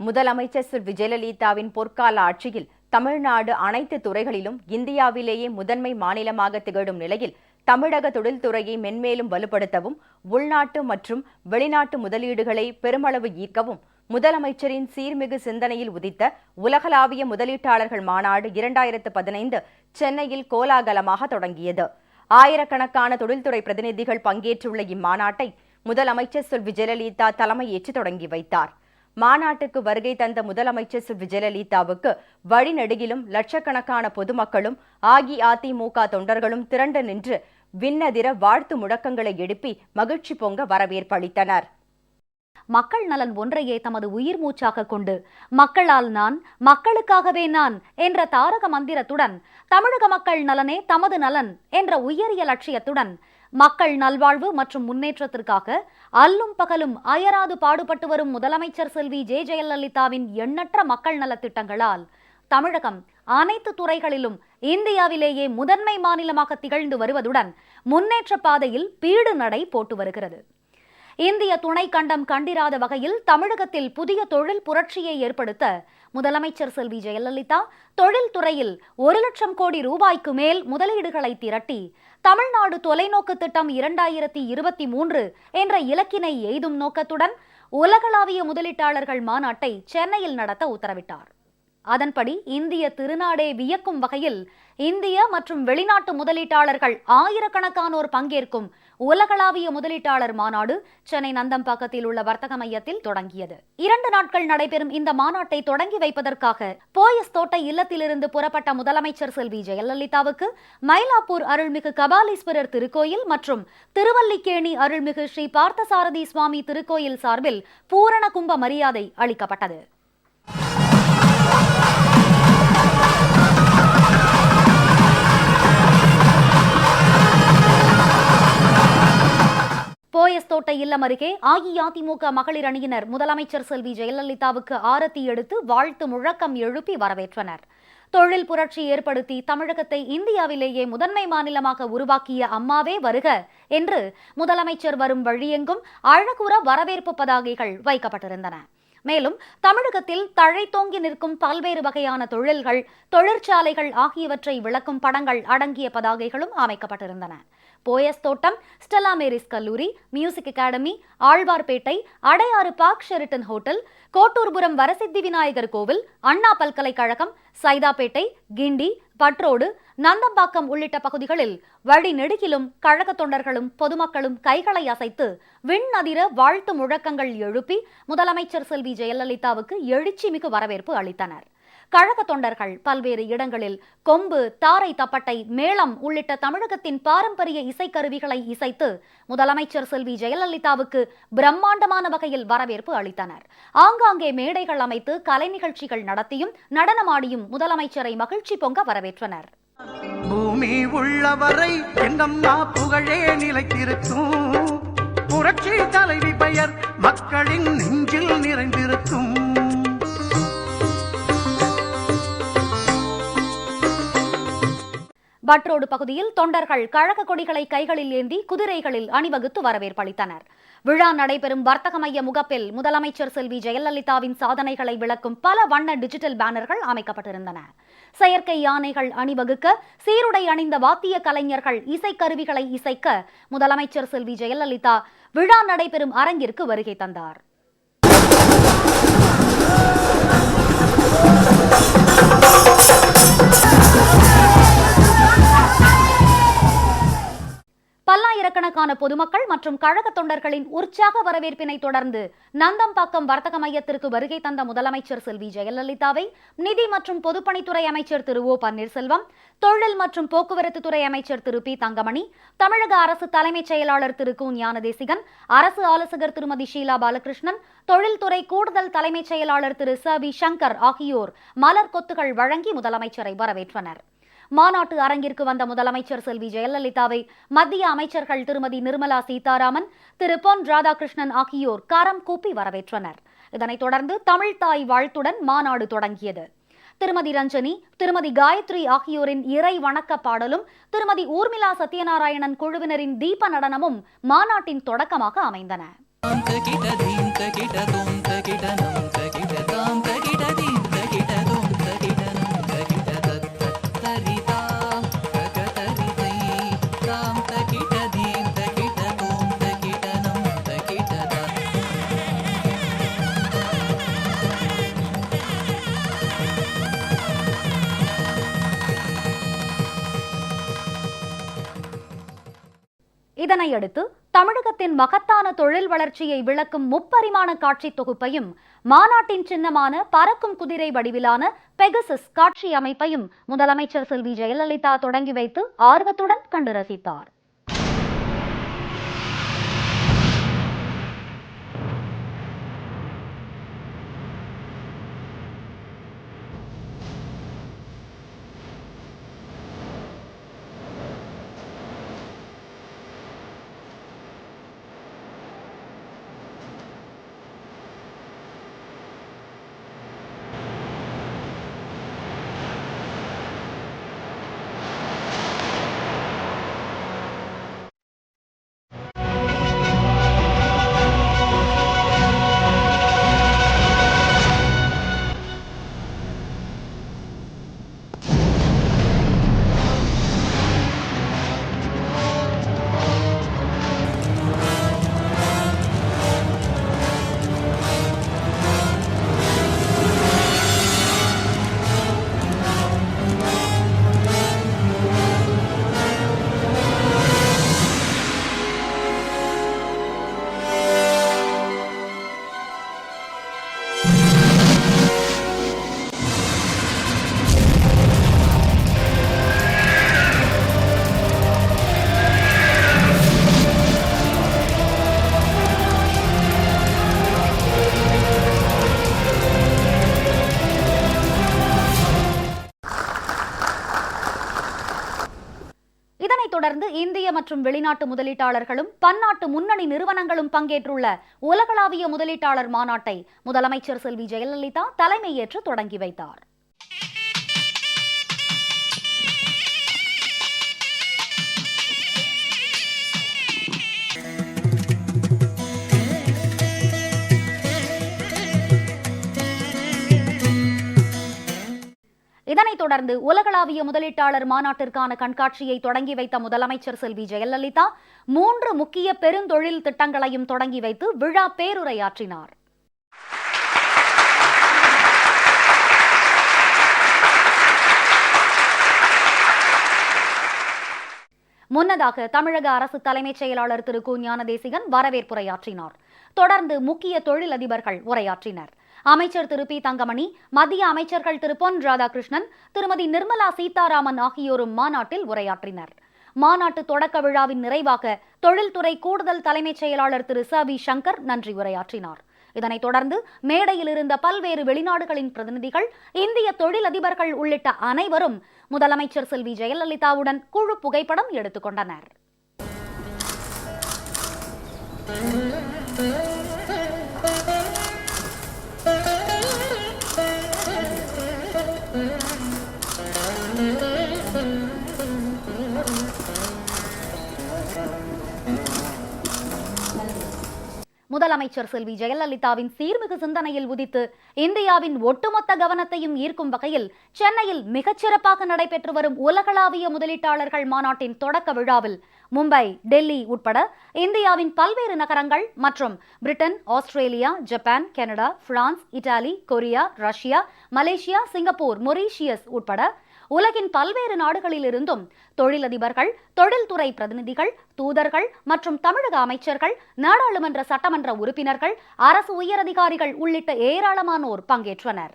முதலமைச்சர் செல்வி விஜயலலிதாவின் பொற்கால ஆட்சியில் தமிழ்நாடு அனைத்து துறைகளிலும் இந்தியாவிலேயே முதன்மை மாநிலமாக திகழும் நிலையில் தமிழக தொழில்துறையை மென்மேலும் வலுப்படுத்தவும் உள்நாட்டு மற்றும் வெளிநாட்டு முதலீடுகளை பெருமளவு ஈர்க்கவும் முதலமைச்சரின் சீர்மிகு சிந்தனையில் உதித்த உலகளாவிய முதலீட்டாளர்கள் மாநாடு இரண்டாயிரத்து பதினைந்து சென்னையில் கோலாகலமாக தொடங்கியது. ஆயிரக்கணக்கான தொழில்துறை பிரதிநிதிகள் பங்கேற்றுள்ள இம்மாநாட்டை முதலமைச்சர் சொல் விஜயலலிதா தலைமையேற்று தொடங்கி வைத்தார். மாநாட்டுக்கு வருகை தந்த முதலமைச்சர் சி. விஜயலலிதாவுக்கு வழிநெடுகிலும் லட்சக்கணக்கான பொதுமக்களும் அஇஅதிமுக தொண்டர்களும் திரண்டு நின்று விண்ணதிர வாழ்த்து முழக்கங்களை எழுப்பி மகிழ்ச்சி பொங்க வரவேற்பளித்தனர். மக்கள் நலன் ஒன்றையே தமது உயிர் மூச்சாக கொண்டு மக்களால் நான் மக்களுக்காகவே நான் என்ற தாரக மந்திரத்துடன் தமிழக மக்கள் நலனே தமது நலன் என்ற உயரிய லட்சியத்துடன் மக்கள் நல்வாழ்வு மற்றும் முன்னேற்றத்திற்காக அல்லும் பகலும் அயராது பாடுபட்டு வரும் முதலமைச்சர் செல்வி ஜே ஜெயலலிதாவின் எண்ணற்ற மக்கள் நலத்திட்டங்களால் தமிழகம் அனைத்து துறைகளிலும் இந்தியாவிலேயே முதன்மை மாநிலமாக திகழ்ந்து வருவதுடன் முன்னேற்ற பாதையில் பீடு நடை போட்டு வருகிறது. இந்திய துணை கண்டம் கண்டிராத வகையில் தமிழகத்தில் புதிய தொழில் புரட்சியை ஏற்படுத்த முதலமைச்சர் செல்வி ஜெயலலிதா தொழில்துறையில் ஒரு லட்சம் கோடி ரூபாய்க்கு மேல் முதலீடுகளை திரட்டி தமிழ்நாடு தொலைநோக்கு திட்டம் இரண்டாயிரத்தி இருபத்தி மூன்று என்ற இலக்கினை எய்தும் நோக்கத்துடன் உலகளாவிய முதலீட்டாளர்கள் மாநாட்டை சென்னையில் நடத்த உத்தரவிட்டார். அதன்படி இந்திய திருநாடே வியக்கும் வகையில் இந்திய மற்றும் வெளிநாட்டு முதலீட்டாளர்கள் ஆயிரக்கணக்கானோர் பங்கேற்கும் உலகளாவிய முதலீட்டாளர் மாநாடு சென்னை நந்தம்பாக்கத்தில் உள்ள வர்த்தக மையத்தில் தொடங்கியது. இரண்டு நாட்கள் நடைபெறும் இந்த மாநாட்டை தொடங்கி வைப்பதற்காக போயஸ் தோட்ட இல்லத்திலிருந்து புறப்பட்ட முதலமைச்சர் செல்வி ஜெயலலிதாவுக்கு மயிலாப்பூர் அருள்மிகு கபாலீஸ்வரர் திருக்கோயில் மற்றும் திருவல்லிக்கேணி அருள்மிகு ஸ்ரீ பார்த்தசாரதி சுவாமி திருக்கோயில் சார்பில் பூரண கும்ப மரியாதை அளிக்கப்பட்டது. போயஸ் இல்லம் அருகே அஇஅதிமுக மகளிர் அணியினர் முதலமைச்சர் செல்வி ஜெயலலிதாவுக்கு ஆரத்தி எடுத்து வாழ்த்து முழக்கம் எழுப்பி வரவேற்றனர். தொழில் புரட்சி ஏற்படுத்தி தமிழகத்தை இந்தியாவிலேயே முதன்மை மாநிலமாக உருவாக்கிய அம்மாவே வருக என்று முதலமைச்சர் வரும் வழியெங்கும் அழகுற வரவேற்பு பதாகைகள் வைக்கப்பட்டிருந்தன. மேலும் தமிழகத்தில் தழைத்தோங்கி நிற்கும் பல்வேறு வகையான தொழில்கள் தொழிற்சாலைகள் ஆகியவற்றை விளக்கும் படங்கள் அடங்கிய பதாகைகளும் அமைக்கப்பட்டிருந்தன. போயஸ் தோட்டம் ஸ்டெலா மேரிஸ் கல்லூரி music academy Alwarpet Adyar Park Sheraton hotel Kotturpuram Varasiddhi Vinayagar கோவில் அண்ணா பல்கலைக்கழகம் சைதாப்பேட்டை கிண்டி பட்ரோடு நந்தம்பாக்கம் உள்ளிட்ட பகுதிகளில் வழி நெடுகிலும் கழக தொண்டர்களும் பொதுமக்களும் கைகளை அசைத்து விண்ணதிர வாழ்த்து முழக்கங்கள் எழுப்பி முதலமைச்சர் செல்வி ஜெயலலிதாவுக்கு எழுச்சிமிகு வரவேற்பு அளித்தனர். கழக தொண்டர்கள் பல்வேறு இடங்களில் கொம்பு தாரை தப்பட்டை மேளம் உள்ளிட்ட தமிழகத்தின் பாரம்பரிய இசைக்கருவிகளை இசைத்து முதலமைச்சர் செல்வி ஜெயலலிதாவுக்கு பிரம்மாண்டமான வகையில் வரவேற்பு அளித்தனர். ஆங்காங்கே மேடைகள் அமைத்து கலை நிகழ்ச்சிகள் நடத்தியும் நடனமாடியும் முதலமைச்சரை மகிழ்ச்சி பொங்க வரவேற்றனர். பூமி உள்ளவரை எங்கம்மா புகழே நிலைத்திருக்கும்? புரட்சி தலைவி பெயர் மக்களின் நெஞ்சில் நிறைந்திருக்கும். பட்ரோடு பகுதியில் தொண்டர்கள் கழக கொடிகளை கைகளில் ஏந்தி குதிரைகளில் அணிவகுத்து வரவேற்பளித்தனர் விழா நடைபெறும் வர்த்தக மைய முகப்பில் முதலமைச்சர் செல்வி ஜெயலலிதாவின் சாதனைகளை விளக்கும் பல வண்ண டிஜிட்டல் பேனர்கள் அமைக்கப்பட்டிருந்தன. செயற்கை யானைகள் அணிவகுக்க சீருடை அணிந்த வாத்திய கலைஞர்கள் இசைக்கருவிகளை இசைக்க முதலமைச்சர் செல்வி ஜெயலலிதா விழா நடைபெறும் அரங்கிற்கு வருகை தந்தார். ஏராளமான பொதுமக்கள் மற்றும் கழக தொண்டர்களின் உற்சாக வரவேற்பினை தொடர்ந்து நந்தம்பாக்கம் வர்த்தக மையத்திற்கு வருகை தந்த முதலமைச்சர் செல்வி ஜெயலலிதாவை நிதி மற்றும் பொதுப்பணித்துறை அமைச்சர் திரு ஓ பன்னீர்செல்வம் தொழில் மற்றும் போக்குவரத்து துறை அமைச்சர் திரு பி தங்கமணி தமிழக அரசு தலைமைச் செயலாளர் திரு கு ஞானதேசிகன் அரசு ஆலோசகர் திருமதி ஷீலா பாலகிருஷ்ணன் தொழில்துறை கூடுதல் தலைமைச் செயலாளர் திரு ச வி சங்கர் ஆகியோர் மலர் கொத்துகள் வழங்கி முதலமைச்சரை வரவேற்றனர். மாநாட்டு அரங்கிற்கு வந்த முதலமைச்சர் செல்வி ஜெயலலிதாவை மத்திய அமைச்சர்கள் திருமதி நிர்மலா சீதாராமன் திரு பொன் ராதாகிருஷ்ணன் ஆகியோர் கரம் கூப்பி வரவேற்றனர். இதனைத் தொடர்ந்து தமிழ்தாய் வாழ்த்துடன் மாநாடு தொடங்கியது. திருமதி ரஞ்சனி திருமதி காயத்ரி ஆகியோரின் இறை வணக்க பாடலும் திருமதி ஊர்மிளா சத்யநாராயணன் குழுவினரின் தீப நடனமும் மாநாட்டின் தொடக்கமாக அமைந்தன. இதனையடுத்து தமிழகத்தின் மகத்தான தொழில் வளர்ச்சியை விளக்கும் முப்பரிமாண காட்சி தொகுப்பையும் மாநாட்டின் சின்னமான பறக்கும் குதிரை வடிவிலான பெகசஸ் காட்சி அமைப்பையும் முதலமைச்சர் செல்வி ஜெயலலிதா தொடங்கி வைத்து ஆர்வத்துடன் கண்டு ரசித்தார். மற்றும் வெளிநாட்டு முதலீட்டாளர்களும் பன்னாட்டு முன்னணி நிறுவனங்களும் பங்கேற்றுள்ள உலகளாவிய முதலீட்டாளர் மாநாட்டை முதலமைச்சர் செல்வி ஜெயலலிதா தலைமையேற்று தொடங்கி வைத்தார். இதனைத் தொடர்ந்து உலகளாவிய முதலீட்டாளர் மாநாட்டிற்கான கண்காட்சியை தொடங்கி வைத்த முதலமைச்சர் செல்வி ஜெயலலிதா மூன்று முக்கிய பெருந்தொழில் திட்டங்களையும் தொடங்கி வைத்து விழா பேருரையாற்றினார். முன்னதாக தமிழக அரசு தலைமைச் செயலாளர் திரு கு ஞானதேசிகன் வரவேற்புரையாற்றினார். தொடர்ந்து முக்கிய தொழிலதிபர்கள் உரையாற்றினர். அமைச்சர் திரு பி தங்கமணி மத்திய அமைச்சர்கள் திரு பொன் ராதாகிருஷ்ணன் திருமதி நிர்மலா சீதாராமன் ஆகியோரும் மாநாட்டில் உரையாற்றினர். மாநாட்டு தொடக்க விழாவின் நிறைவாக தொழில்துறை கூடுதல் தலைமைச் செயலாளர் திரு ச வி சங்கர் நன்றி உரையாற்றினார். இதனைத் தொடர்ந்து மேடையில் இருந்த பல்வேறு வெளிநாடுகளின் பிரதிநிதிகள் இந்திய தொழிலதிபர்கள் உள்ளிட்ட அனைவரும் முதலமைச்சர் செல்வி ஜெயலலிதாவுடன் குழு புகைப்படம் எடுத்துக்கொண்டனர் முதலமைச்சர் செல்வி ஜெயலலிதாவின் சீர்மிகு சிந்தனையில் உதித்து இந்தியாவின் ஒட்டுமொத்த கவனத்தையும் ஈர்க்கும் வகையில் சென்னையில் மிகச்சிறப்பாக நடைபெற்று வரும் உலகளாவிய முதலீட்டாளர்கள் மாநாட்டின் தொடக்க விழாவில் மும்பை டெல்லி உட்பட இந்தியாவின் பல்வேறு நகரங்கள் மற்றும் Britain Australia Japan Canada France Italy Korea Russia Malaysia Singapore Mauritius உட்பட உலகின் பல்வேறு நாடுகளிலிருந்தும் தொழிலதிபர்கள் தொழில்துறை பிரதிநிதிகள் தூதர்கள் மற்றும் தமிழக அமைச்சர்கள் நாடாளுமன்ற சட்டமன்ற உறுப்பினர்கள் அரசு உயரதிகாரிகள் உள்ளிட்ட ஏராளமானோர் பங்கேற்றனர்.